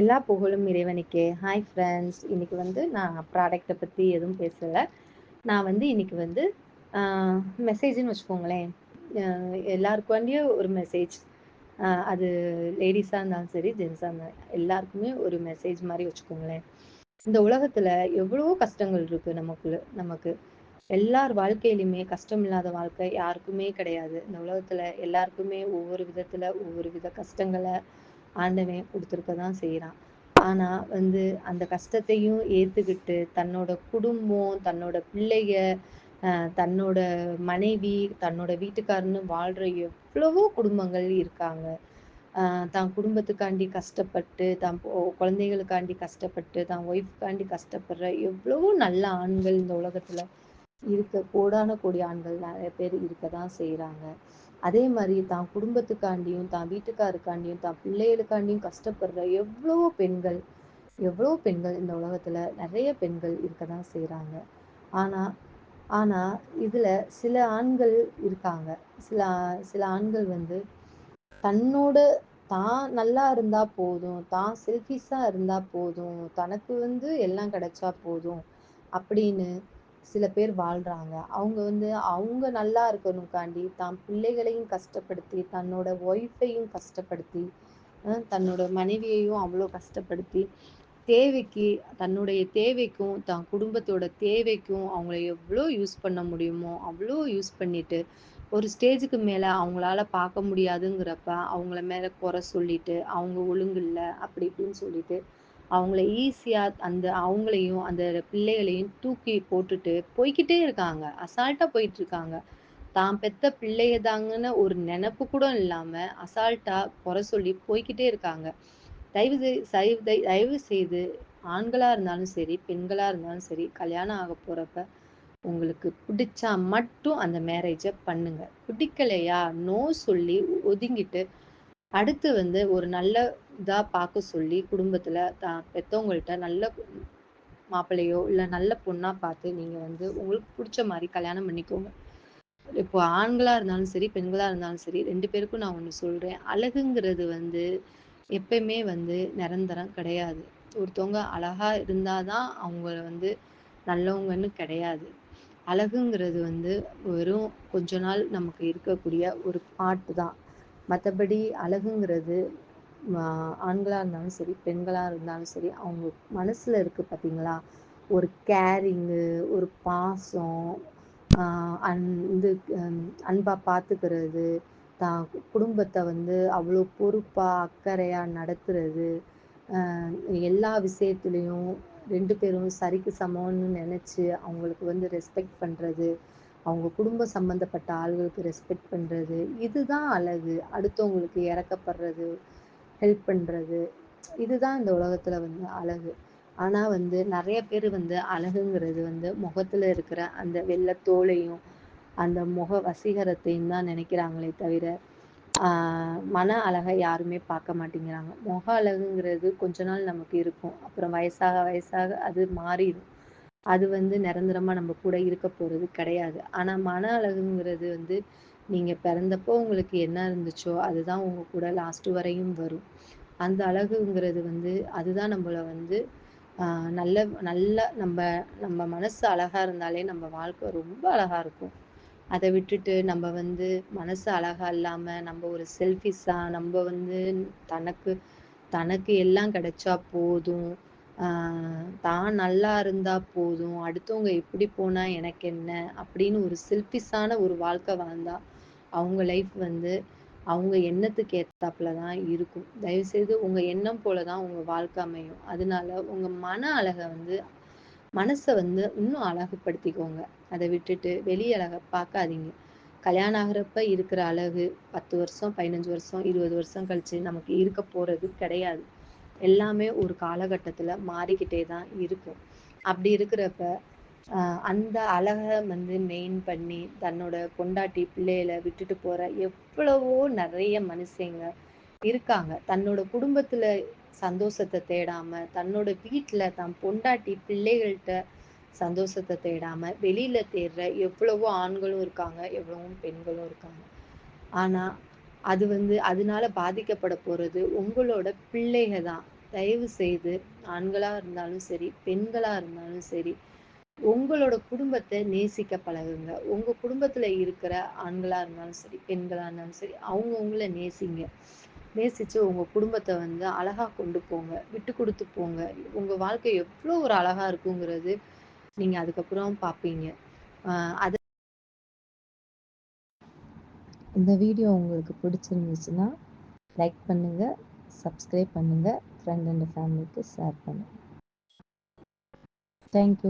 எல்லா புகழும் இறைவனுக்கே. ஹாய் ஃப்ரெண்ட்ஸ் இன்னைக்கு வந்து நான் ப்ராடக்டை பற்றி எதுவும் பேசலை. நான் வந்து இன்னைக்கு வந்து மெசேஜ்னு வச்சுக்கோங்களேன். எல்லாருக்காண்டியும் ஒரு மெசேஜ் அது லேடிஸாக இருந்தாலும் சரி ஜென்ஸாக இருந்தாலும் எல்லாருக்குமே ஒரு மெசேஜ் மாதிரி வச்சுக்கோங்களேன். இந்த உலகத்தில் எவ்வளவோ கஷ்டங்கள் இருக்குது நமக்குள்ள நமக்கு. எல்லார் வாழ்க்கையிலுமே கஷ்டம் இல்லாத வாழ்க்கை யாருக்குமே கிடையாது. இந்த உலகத்தில் எல்லாருக்குமே ஒவ்வொரு விதத்தில் ஒவ்வொரு வித கஷ்டங்களை ஆண்டவன் கொடுத்துருக்க தான் செய்கிறான் ஆனால் வந்து அந்த கஷ்டத்தையும் ஏற்றுக்கிட்டு தன்னோட குடும்பம் தன்னோட பிள்ளைக தன்னோட மனைவி தன்னோட வீட்டுக்காரன்னு வாழ்கிற எவ்வளவோ குடும்பங்கள் இருக்காங்க. தான் குடும்பத்துக்காண்டி கஷ்டப்பட்டு தான் குழந்தைகளுக்காண்டி கஷ்டப்பட்டு தான் ஒய்ஃப்காண்டி கஷ்டப்படுற எவ்வளவோ நல்ல ஆண்கள் இந்த உலகத்தில் இருக்க கோடான கோடி ஆண்கள் நிறைய பேர் இருக்க தான் செய்கிறாங்க அதே மாதிரி தான் குடும்பத்துக்காண்டியும் தான் வீட்டுக்காருக்காண்டியும் தான் பிள்ளைகளுக்காண்டியும் கஷ்டப்படுற எவ்வளோ பெண்கள் எவ்வளோ பெண்கள் இந்த உலகத்தில் நிறைய பெண்கள் இருக்க தான் செய்கிறாங்க ஆனால் ஆனால் இதில் சில ஆண்கள் இருக்காங்க. சில சில ஆண்கள் வந்து தன்னோட தான் நல்லா இருந்தா போதும் தான் செல்ஃபிஷாக இருந்தா போதும் தனக்கு வந்து எல்லாம் கிடைச்சா போதும் அப்படின்னு சில பேர் வாழ்கிறாங்க அவங்க வந்து அவங்க நல்லா இருக்கணுக்காண்டி தான் பிள்ளைகளையும் கஷ்டப்படுத்தி தன்னோட ஒய்ஃபையும் கஷ்டப்படுத்தி தன்னோட மனைவியையும் அவ்வளோ கஷ்டப்படுத்தி தேவைக்கு தன்னுடைய தேவைக்கும் தான் குடும்பத்தோட தேவைக்கும் அவங்கள எவ்வளோ யூஸ் பண்ண முடியுமோ அவ்வளோ யூஸ் பண்ணிட்டு ஒரு ஸ்டேஜுக்கு மேலே அவங்களால பார்க்க முடியாதுங்கிறப்ப அவங்கள மேலே குறை சொல்லிட்டு அவங்க ஒழுங்கு இல்லை அப்படி இப்படின்னு சொல்லிட்டு அவங்கள ஈஸியாக அந்த அவங்களையும் அந்த பிள்ளைகளையும் தூக்கி போட்டுட்டு போய்கிட்டே இருக்காங்க. அசால்ட்டாக போயிட்டு இருக்காங்க தான் பெத்த பிள்ளைய தாங்கன்னு ஒரு நினப்பு கூட இல்லாமல் அசால்ட்டாக குறை சொல்லி போய்கிட்டே இருக்காங்க. தயவு செய்து தயவு செய்து ஆண்களாக இருந்தாலும் சரி பெண்களாக இருந்தாலும் சரி கல்யாணம் ஆக போகிறப்ப உங்களுக்கு பிடிச்சா மட்டும் அந்த மேரேஜை பண்ணுங்க. பிடிக்கலையா? நோ சொல்லி ஒதுங்கிட்டு அடுத்து வந்து ஒரு நல்ல இதா பார்க்க சொல்லி குடும்பத்துல த பெத்தவங்கள்ட்ட நல்ல மாப்பிள்ளையோ இல்லை நல்ல பொண்ணா பார்த்து நீங்க வந்து உங்களுக்கு பிடிச்ச மாதிரி கல்யாணம் பண்ணிக்கோங்க. இப்போ ஆண்களா இருந்தாலும் சரி பெண்களா இருந்தாலும் சரி ரெண்டு பேருக்கும் நான் ஒன்று சொல்றேன். அழகுங்கிறது வந்து எப்பயுமே வந்து நிரந்தரம் கிடையாது. ஒருத்தவங்க அழகா இருந்தாதான் அவங்க வந்து நல்லவங்கன்னு கிடையாது. அழகுங்கிறது வந்து வெறும் கொஞ்ச நாள் நமக்கு இருக்கக்கூடிய ஒரு பாட்டு தான். மற்றபடி அழகுங்கிறது ஆண்களாக இருந்தாலும் சரி பெண்களாக இருந்தாலும் சரி அவங்க மனசில் இருக்குது பார்த்தீங்களா ஒரு கேரிங்கு ஒரு பாசம் அன் இது அன்பாக பார்த்துக்கிறது தான் குடும்பத்தை வந்து அவ்வளோ பொறுப்பாக அக்கறையாக நடத்துறது எல்லா விஷயத்துலேயும் ரெண்டு பேரும் சரிக்கு சமம்னு நினச்சி அவங்களுக்கு வந்து ரெஸ்பெக்ட் பண்ணுறது அவங்க குடும்பம் சம்மந்தப்பட்ட ஆள்களுக்கு ரெஸ்பெக்ட் பண்ணுறது இதுதான் அழகு. அடுத்தவங்களுக்கு இறக்கப்படுறது ஹெல்ப் பண்ணுறது இதுதான் இந்த உலகத்தில் வந்து அழகு. ஆனால் வந்து நிறைய பேர் வந்து அழகுங்கிறது வந்து முகத்தில் இருக்கிற அந்த வெள்ளத்தோலையும் அந்த முக வசீகரத்தையும் தான் நினைக்கிறாங்களே தவிர மன அழகை யாருமே பார்க்க மாட்டேங்கிறாங்க. முக அழகுங்கிறது கொஞ்ச நாள் நமக்கு இருக்கும். அப்புறம் வயசாக வயசாக அது மாறிடும். அது வந்து நிரந்தரமாக நம்ம கூட இருக்க போகிறது கிடையாது. ஆனால் மன அழகுங்கிறது வந்து நீங்கள் பிறந்தப்போ உங்களுக்கு என்ன இருந்துச்சோ அதுதான் உங்கள் கூட லாஸ்ட் வரையும் வரும். அந்த அழகுங்கிறது வந்து அதுதான் நம்மளை வந்து நல்ல நல்ல நம்ம நம்ம மனசு அழகாக இருந்தாலே நம்ம வாழ்க்கை ரொம்ப அழகாக இருக்கும். அதை விட்டுட்டு நம்ம வந்து மனசு அழகா இல்லாமல் நம்ம ஒரு செல்ஃபிஸா நம்ம வந்து தனக்கு தனக்கு எல்லாம் கிடைச்சா போதும். தான் நல்லா இருந்தா போதும். அடுத்தவங்க எப்படி போனா எனக்கு என்ன? அப்படின்னு ஒரு செல்ஃபிஷான ஒரு வாழ்க்கை வாழ்ந்தா அவங்க லைஃப் வந்து அவங்க எண்ணத்துக்கு ஏத்தாப்புல தான் இருக்கும். தயவுசெய்து உங்க எண்ணம் போலதான் உங்க வாழ்க்கை அமையும். அதனால உங்க மன அழகை வந்து மனசை வந்து இன்னும் அழகுபடுத்திக்கோங்க. அதை விட்டுட்டு வெளிய அழகை பார்க்காதீங்க. கல்யாணம் ஆகிறப்ப இருக்கிற அழகு பத்து வருஷம் பதினஞ்சு வருஷம் இருபது வருஷம் கழிச்சு நமக்கு இருக்க போறது கிடையாது. எல்லாமே ஒரு காலகட்டத்தில் மாறிக்கிட்டே தான் இருக்கும். அப்படி இருக்கிறப்ப அந்த அழகை வந்து மெயின் பண்ணி தன்னோட பொண்டாட்டி பிள்ளைகளை விட்டுட்டு போற எவ்வளவோ நிறைய மனுஷங்க இருக்காங்க. தன்னோட குடும்பத்துல சந்தோஷத்தை தேடாம தன்னோட வீட்டுல தன் பொண்டாட்டி பிள்ளைகள்கிட்ட சந்தோஷத்தை தேடாம வெளியில தேடுற எவ்வளவோ ஆண்களும் இருக்காங்க எவ்வளவோ பெண்களும் இருக்காங்க. ஆனா அது வந்து அதனால பாதிக்கப்பட போறது உங்களோட பிள்ளைங்க தான் தயவு செய்து ஆண்களா இருந்தாலும் சரி பெண்களா இருந்தாலும் சரி உங்களோட குடும்பத்தை நேசிக்க பழகுங்க. உங்க குடும்பத்துல இருக்கிற ஆண்களா இருந்தாலும் சரி பெண்களா இருந்தாலும் சரி அவங்க உங்களை நேசிங்க. நேசிச்சு உங்க குடும்பத்தை வந்து அழகா கொண்டு போங்க விட்டு கொடுத்து போங்க. உங்க வாழ்க்கை எவ்வளோ ஒரு அழகா இருக்குங்கிறது நீங்க அதுக்கப்புறம் பார்ப்பீங்க அது இந்த வீடியோ உங்களுக்கு பிடிச்சிருந்துச்சுன்னா லைக் பண்ணுங்க சப்ஸ்கிரைப் பண்ணுங்க. ஃப்ரெண்ட் அண்ட் ஃபேமிலிக்கு ஷேர் பண்ணுங்கள் தேங்க்யூ